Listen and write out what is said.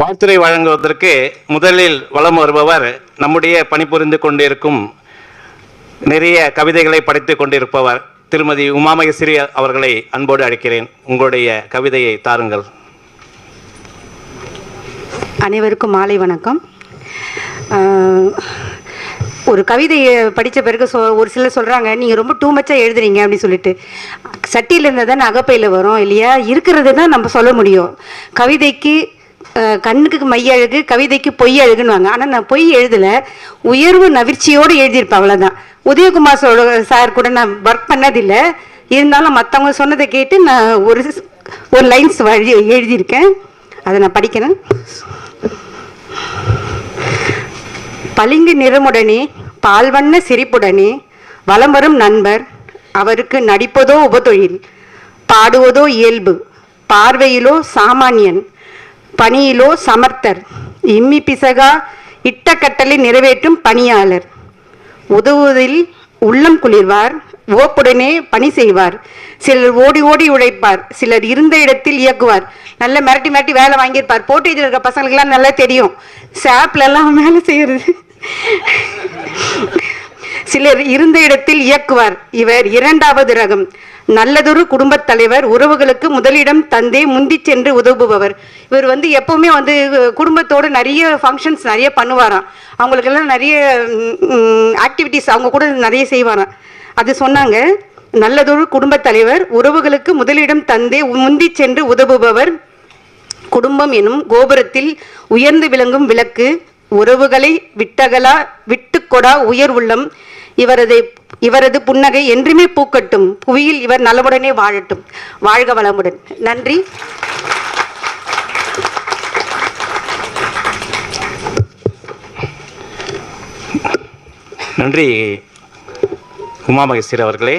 வாழ்த்துரை வழங்குவதற்கு முதலில் வலம் வருபவர் நம்முடைய பணிபுரிந்து கொண்டிருக்கும் நிறைய கவிதைகளை படித்துக் கொண்டிருப்பவர் திருமதி உமாமகேஸ்வரி அவர்களை அன்போடு அழைக்கிறேன். உங்களுடைய கவிதையை தாருங்கள். அனைவருக்கும் மாலை வணக்கம். ஒரு கவிதையை படித்த பிறகு சொ ஒரு சிலர் சொல்கிறாங்க நீங்கள் ரொம்ப டூ மச்சாக எழுதுறீங்க அப்படின்னு சொல்லிட்டு. சட்டியில் இருந்தால் தான் அகப்பையில் வரும் இல்லையா? இருக்கிறது தான் நம்ம சொல்ல முடியும். கவிதைக்கு கண்ணுக்கு மைய அழகு கவிதைக்கு பொய் அழகுன்னு ஆனால் நான் பொய் எழுதலை. உயர்வு நவிர்ச்சியோடு எழுதியிருப்பேன் அவ்வளோதான் உதயகுமார் சோழ சார் கூட நான் ஒர்க் பண்ணதில்லை. இருந்தாலும் மற்றவங்க சொன்னதை கேட்டு நான் ஒரு ஒரு லைன்ஸ் வழி எழுதியிருக்கேன். அதை நான் படிக்கிறேன். பளிங்கு நிறமுடனே பால்வண்ண சிரிப்புடனே வலம் வரும் நண்பர் அவருக்கு நடிப்பதோ உபதொழில் பாடுவதோ இயல்பு பார்வையிலோ சாமானியன் பணியிலோ சமர்த்தர். இம்மி பிசகா இட்டக்கட்டளை நிறைவேற்றும் பணியாளர். உதவுவதில் உள்ளம் குளிர்வார் ஓப்புடனே பணி செய்வார். சிலர் ஓடி ஓடி உழைப்பார் சிலர் இருந்த இடத்தில் இயக்குவார். நல்ல மிரட்டி மிரட்டி வேலை வாங்கியிருப்பார். போட்டேஜில் இருக்க பசங்களுக்கெல்லாம் நல்லா தெரியும். சாப்லெல்லாம் வேலை செய்யறது. சிலர் இருந்த இடத்தில் இயக்குவார். இவர் இரண்டாவது ரகம். நல்லதொரு குடும்பத் தலைவர் உறவுகளுக்கு முதலிடம் தந்தே முந்தி சென்று உதவுபவர். இவர் வந்து எப்பவுமே வந்து குடும்பத்தோடு நிறைய ஃபங்க்ஷன்ஸ் நிறைய பண்ணுவாராம். அவங்களுக்கெல்லாம் நிறைய ஆக்டிவிட்டிஸ் அவங்க கூட நிறைய செய்வாராம். அது சொன்னாங்க நல்லதொரு குடும்பத் தலைவர் உறவுகளுக்கு முதலிடம் தந்தே முந்தி சென்று உதவுபவர். குடும்பம் எனும் கோபுரத்தில் உயர்ந்து விளங்கும் விளக்கு உறவுகளை விட்டகலா விட்டுக்கொடா உயர் உள்ளம். இவரது இவரது புன்னகை என்றுமே பூக்கட்டும். புவியில் இவர் நலமுடனே வாழட்டும். வாழ்க வளமுடன். நன்றி. நன்றி. உமாமகேஸ்வரி அவர்களே.